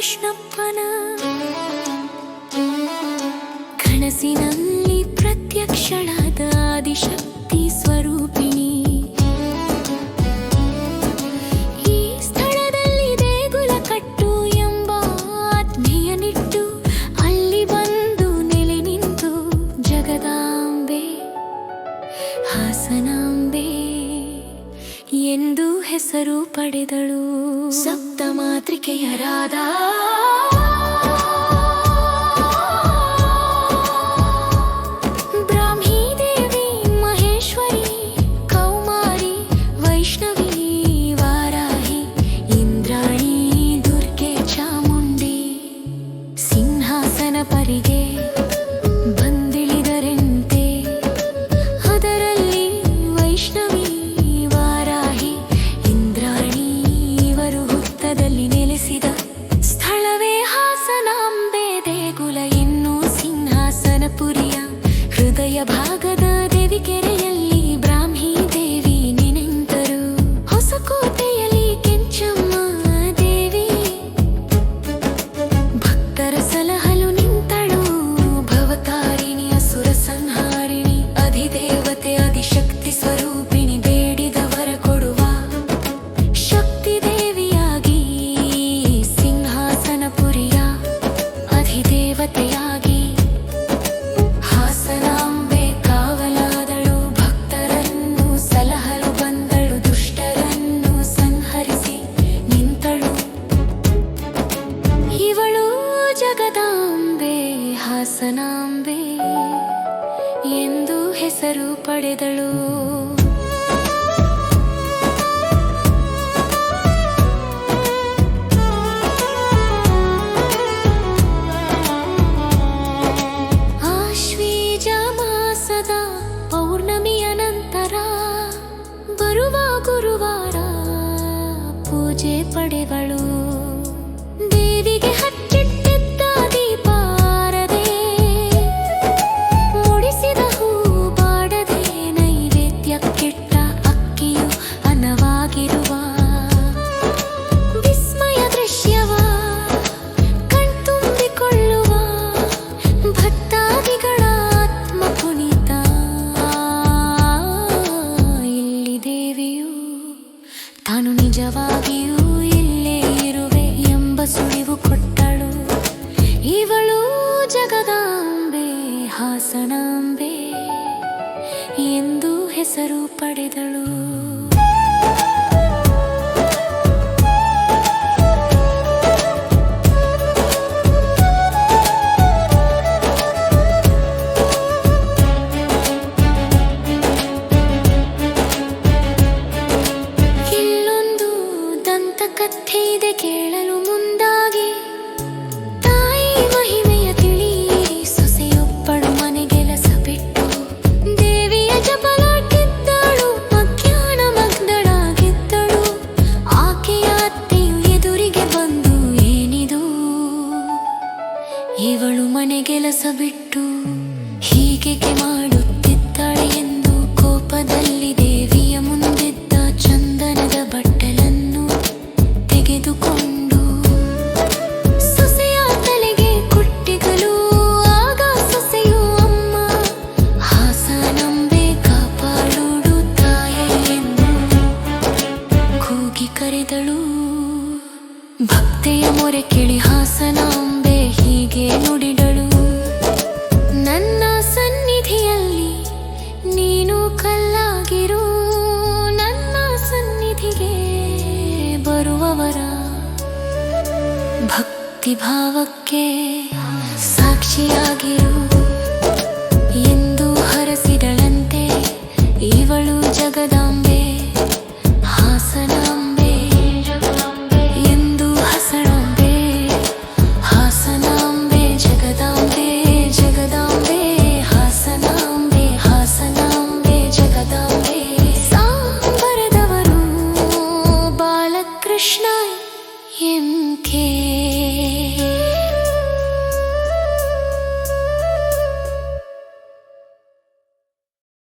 ಕೃಷ್ಣಪ್ಪನ ಕನಸಿನಲ್ಲಿ ಪ್ರತ್ಯಕ್ಷಳಾದ ಆದಿಶಕ್ತಿ ಸ್ವರೂಪಿಣಿ. ಈ ಸ್ಥಳದಲ್ಲಿ ದೇಗುಲ ಕಟ್ಟು ಎಂಬ ಆಜ್ಞೆಯನಿಟ್ಟು ಅಲ್ಲಿ ಬಂದು ನೆಲೆ ನಿಂತು ಜಗದಾಂಬೆ ಹೆಸರು ಪಡೆದಳು. ಸಪ್ತ ಮಾತೃಕೆಯರಾದ ಹೆಸರು ಪಡೆದಳು. ಆಶ್ವೀಜ ಮಾಸದ ಪೌರ್ಣಮಿಯ ನಂತರ ಬರುವ ಗುರುವಾರ ಪೂಜೆ ಪಡೆವಳು ತಾನು ನಿಜವಾಗಿಯೂ ಇಲ್ಲೇ ಇರುವೆ ಎಂಬ ಸುಳಿವು ಕೊಟ್ಟಳು. ಇವಳು ಜಗದಾಂಬೆ ಹಾಸನಾಂಬೆ ಎಂದು ಹೆಸರು ಪಡೆದಳು. ದಂತಕಥೆ ಇದೆ ಕೇಳಲು ಮುಂದಾಗಿ. ತಾಯಿ ಮಹಿಮೆಯ ತಿಳಿ, ಸೊಸೆಯೊಬ್ಬಳು ಮನೆಗೆಲಸ ಬಿಟ್ಟು, ದೇವಿಯ ಜಪಲಾಗಿದ್ದಳು, ಮಧ್ಯಾಹ್ನ ಮಗ್ನಳಾಗಿದ್ದಳು. ಆಕೆಯ ಅತ್ತೆಯು ಎದುರಿಗೆ ಬಂದು, ಏನಿದು? ಇವಳು ಮನೆಗೆಲಸ ಬಿಟ್ಟು, ಹೀಗೆ ಮಾಡುತ್ತಿದ್ದಾಳೆ ಬರುವವರ ಭಕ್ತಿ ಭಾವಕ್ಕೆ ಸಾಕ್ಷಿಯಾಗಿರು. ಎಂದು ಹರಸಿದಳಂತೆ ಇವಳು ಜಗದ कृष्णाय हिं खे